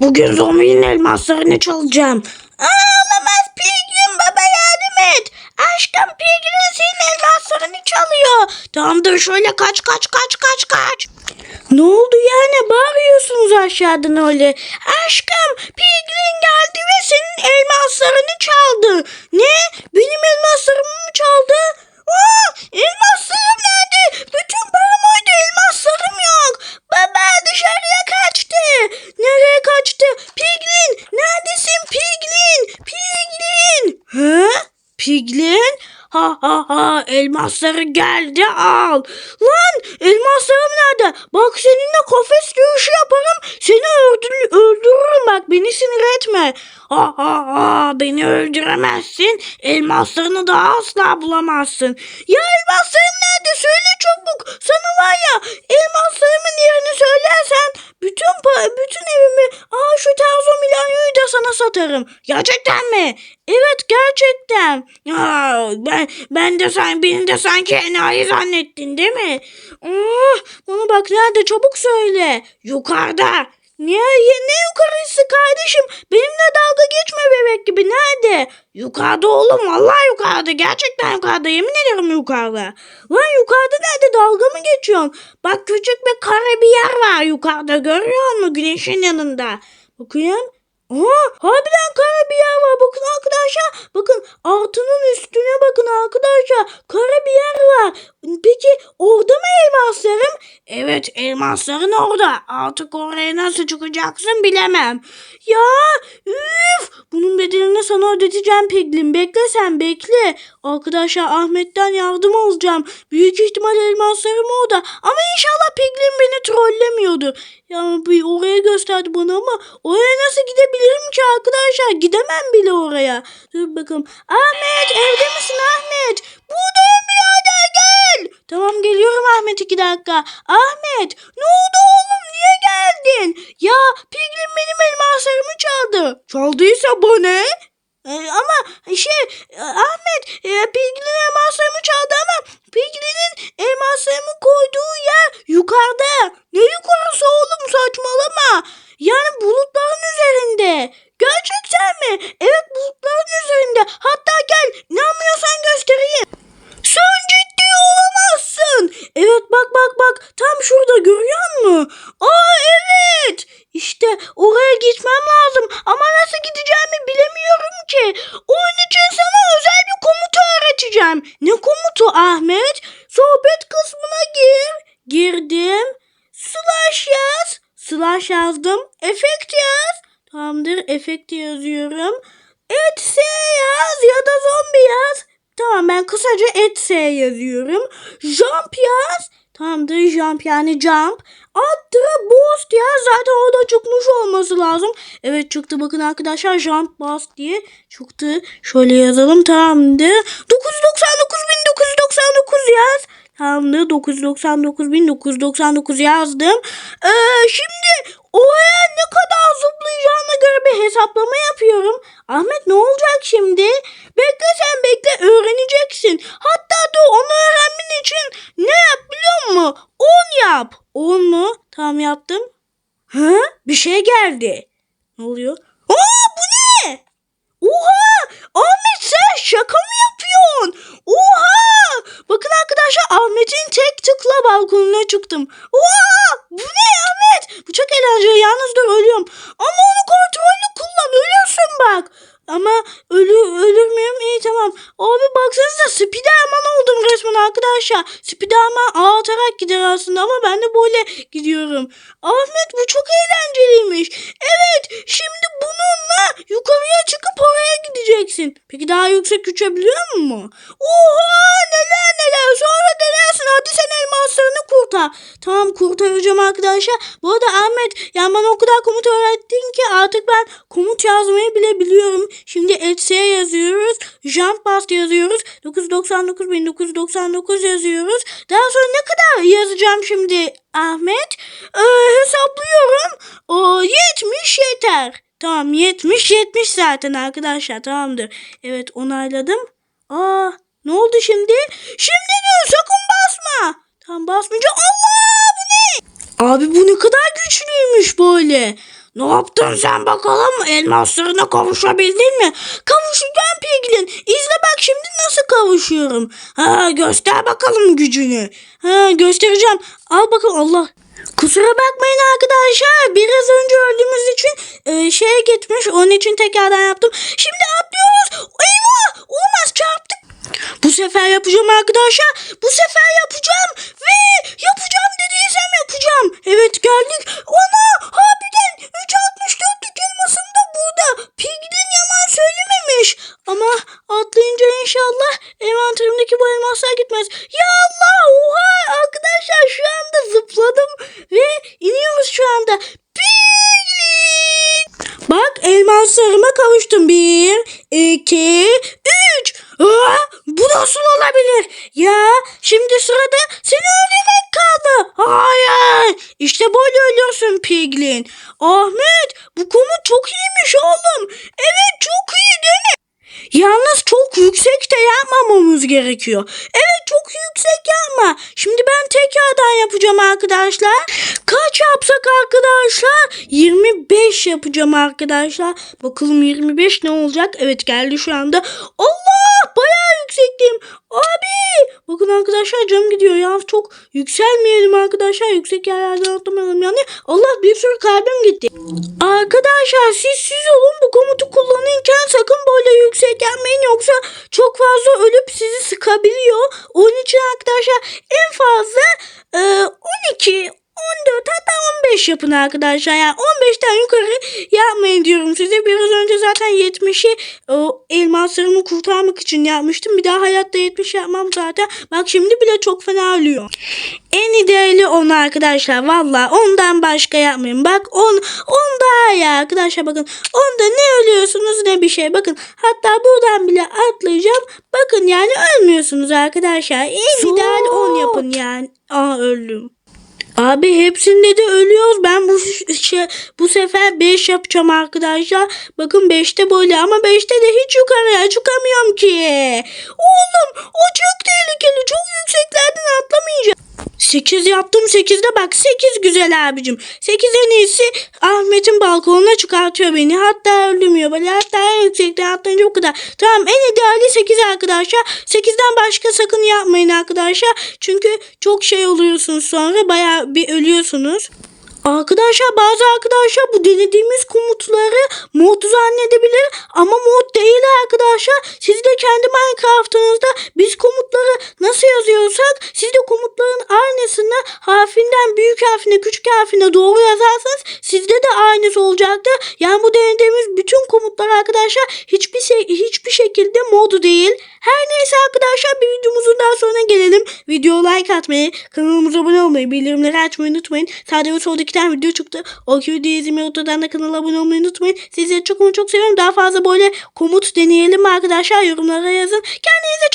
Bugün zombinin elmaslarını çalacağım. Aa, olamaz baba yardım et. Aşkım Piglin senin elmaslarını çalıyor. Tamamdır şöyle kaç kaç kaç kaç kaç. Ne oldu yani bağırıyorsunuz aşağıdan öyle. Aşkım Piglin geldi ve senin elmaslarını çaldı. Ne? Benim elmaslarımı mı çaldı? Aa, elmaslarım nerede? Bütün param oydu elmaslarım yok. Baba dışarıya kaçtı. Nereye kaçtı? Piglin neredesin Piglin? Piglin. He? Piglin? Ha ha ha elmasları geldi al. Lan elmaslarım nerede? Bak seninle kafes dövüşü yaparım. Seni öldür öldürürüm bak beni sinir etme. Ha ha ha beni öldüremezsin. Elmaslarını da asla bulamazsın. Ya elmaslarım nerede? Söyle çabuk. Sana var ya elmaslarımın yerini söylersen bütün bütün evimi aa şu terzo milyonyu da sana satarım. Gerçekten mi? Evet gerçekten. Aa, ben ben de sen beni de sanki enayi zannettin değil mi? Aa, bana bak nerede çabuk söyle. Yukarıda. Ne, ya ne yukarısı kardeşim? Benimle dalga geçme bebek gibi. Nerede? Yukarıda oğlum. Vallahi yukarıda. Gerçekten yukarıda. Yemin ederim yukarıda. Lan yukarıda nerede? Dalga mı geçiyorsun? Bak küçük bir kare bir yer var yukarıda. Görüyor musun? Güneşin yanında. Bakayım. Aa, harbiden kara bir yer var. Bakın arkadaşlar. Bakın altının üstüne arkadaşlar. Kara bir yer var. Peki orada mı elmaslarım? Evet elmasların orada. Artık oraya nasıl çıkacaksın bilemem. Ya üf. Bunun bedelini sana ödeteceğim Piglin. Bekle sen bekle. Arkadaşlar Ahmet'ten yardım alacağım. Büyük ihtimal elmaslarım orada. Ama inşallah Piglin beni trollemiyordu. Ya bir oraya gösterdi bana ama oraya nasıl gidebilirim ki arkadaşlar? Gidemem bile oraya. Dur bakalım. Ahmet? İki dakika. Ahmet ne oldu oğlum niye geldin? Ya Piglin benim elmaslarımı çaldı. Çaldıysa bu ne? Ee, ama şey e, Ahmet e, Piglin'in elmaslarımı çaldı ama Piglin'in elmaslarımı koyduğu yer yukarıda. Ne yukarısı oğlum saçmalama. Yani bulutların üzerinde. Gerçekten mi? Evet bulutların üzerinde. Hatta gel inanmıyorsan göstereyim. Sen ciddi olamazsın. Evet bak bak bak tam şurada görüyor musun? Aa evet. İşte oraya gitmem lazım ama nasıl gideceğimi bilemiyorum ki. Onun için sana özel bir komutu öğreteceğim. Komutu Ahmet? Sohbet kısmına gir. Girdim. Slash yaz. Slash yazdım. Efekt yaz. Tamamdır efekt yazıyorum. Et S yaz ya da zombi yaz. Tamam ben kısaca et S yazıyorum. Jump yaz. Tamamdır jump yani jump. Attıra boost yaz. Zaten orada çıkmış olması lazım. Evet çıktı bakın arkadaşlar jump boost diye çıktı. Şöyle yazalım tamamdır. 999.999 yaz. Tamamdır 999.999 yazdım. Ee, şimdi oraya ne kadar zıplayacağına göre bir hesaplama yapıyorum. Ahmet ne olacak şimdi? Bekle sen bekle öğreneceksin. Hatta dur onu öğrenmen için ne yap musun? 10 yap. 10 mu? Tamam yaptım. Ha? Bir şey geldi. Ne oluyor? Aa bu ne? Oha! Ahmet sen şaka mı yapıyorsun? Oha! Bakın arkadaşlar Ahmet'in tek tıkla balkonuna çıktım. Oha! Bu ne Ahmet? Bu çok eğlenceli. Yalnız dur ölüyorum. Ama onu kontrollü kullan. Ölürsün bak. Ama ölü, ölür müyüm? İyi tamam. Abi baksanıza Spiderman oldum resmen arkadaşlar. Spiderman ağ atarak gider aslında ama ben de böyle gidiyorum. Ahmet bu çok eğlenceliymiş. Evet şimdi bununla yukarıya çıkıp oraya gideceksin. Peki daha yüksek uçabiliyor mu? Oha neler neler sonra denersin hadi sen elmaslarını kurtar. Tamam kurtaracağım arkadaşlar. Bu arada Ahmet yani bana o kadar komut öğrettin ki artık ben komut yazmayı bile biliyorum. Şimdi etse yazıyoruz. Jump bust yazıyoruz. 999 1999 yazıyoruz. Daha sonra ne kadar yazacağım şimdi Ahmet? Ee, hesaplıyorum. O 70 yeter. Tamam 70 70 zaten arkadaşlar tamamdır. Evet onayladım. Aa ne oldu şimdi? Şimdi dur sakın basma. Tamam basmayacağım. Allah bu ne? Abi bu ne kadar güçlüymüş böyle. Ne yaptın sen bakalım? Elmaslarına kavuşabildin mi? Kavuşacağım Piglin. İzle bak şimdi nasıl kavuşuyorum. Ha göster bakalım gücünü. Ha göstereceğim. Al bakalım Allah. Kusura bakmayın arkadaşlar. Biraz önce öldüğümüz için e, şeye gitmiş. Onun için tekrardan yaptım. Şimdi atlıyoruz. Eyvah! Olmaz çarptık. Bu sefer yapacağım arkadaşlar. Bu sefer yapacağım. Ve yapacağım dediysem yapacağım. Evet geldik. Ana harbiden 364'lük elmasım da burada. Piglin yalan söylememiş. Ama atlayınca inşallah envanterimdeki bu elmaslar gitmez. Ya Allah oha arkadaşlar şu anda zıpladım ve iniyoruz şu anda. Piglin. Bak elmaslarıma kavuştum. Bir, iki, üç. Aa, bu nasıl olabilir? Ya şimdi sırada seni öldürmek kaldı. Hayır. İşte böyle ölüyorsun Piglin. Ahmet bu komut çok iyiymiş oğlum. Evet çok iyi değil mi? Yalnız çok yüksek de yapmamamız gerekiyor. Evet çok yüksek yapma. Şimdi ben tekrardan yapacağım arkadaşlar. Kaç yapsak arkadaşlar? 25 yapacağım arkadaşlar. Bakalım 25 ne olacak? Evet geldi şu anda. Allah bayağı yüksekteyim. Abi bakın arkadaşlar canım gidiyor ya. Çok yükselmeyelim arkadaşlar. Yüksek yerlerden atlamayalım yani. Allah bir sürü kalbim gitti. Arkadaşlar siz siz olun bu kullanırken sakın böyle yüksek yapmayın yoksa çok fazla ölüp sizi sıkabiliyor. Onun için arkadaşlar en fazla e, 12 14 hatta 15 yapın arkadaşlar. Yani 15'ten yukarı yapmayın diyorum size. Biraz önce zaten 70'i o elmaslarımı kurtarmak için yapmıştım. Bir daha hayatta 70 yapmam zaten. Bak şimdi bile çok fena ölüyor. En ideali 10 arkadaşlar. Valla ondan başka yapmayın. Bak 10 10 daha iyi arkadaşlar bakın. Onda ne ölüyorsunuz ne bir şey. Bakın hatta buradan bile atlayacağım. Bakın yani ölmüyorsunuz arkadaşlar. En ideal 10 yapın yani. Aa öldüm. Abi hepsinde de ölüyoruz. Ben bu şey, bu sefer 5 yapacağım arkadaşlar. Bakın 5'te böyle ama 5'te de hiç yukarıya çıkamıyorum ki. Oğlum o çok tehlikeli. Çok yükseklerden atlamayacağım. 8 yaptım 8'de bak 8 güzel abicim. 8 en iyisi Ahmet'in balkonuna çıkartıyor beni. Hatta öldürmüyor böyle hatta en yüksekten atlayınca bu kadar. Tamam en ideali 8 arkadaşlar. 8'den başka sakın yapmayın arkadaşlar. Çünkü çok şey oluyorsunuz sonra bayağı bir ölüyorsunuz. Arkadaşlar bazı arkadaşlar bu denediğimiz komutları mod zannedebilir ama mod değil arkadaşlar. Siz de kendi Minecraft'ınızda biz komutları nasıl yazıyorsak siz de komutların aynısını harfinden büyük harfine küçük harfine doğru yazarsanız sizde de aynısı olacaktır. Yani bu denediğimiz bütün komutlar arkadaşlar hiçbir şey, hiçbir şekilde mod değil. Her neyse arkadaşlar bir videomuzun daha sonuna gelelim. Video like atmayı, kanalımıza abone olmayı, bildirimleri açmayı unutmayın. Ve solda iki tane video çıktı. O videoyu izlemeyi otodan da kanala abone olmayı unutmayın. Sizleri çok ama çok seviyorum. Daha fazla böyle komut deneyelim mi arkadaşlar? Yorumlara yazın. Kendinize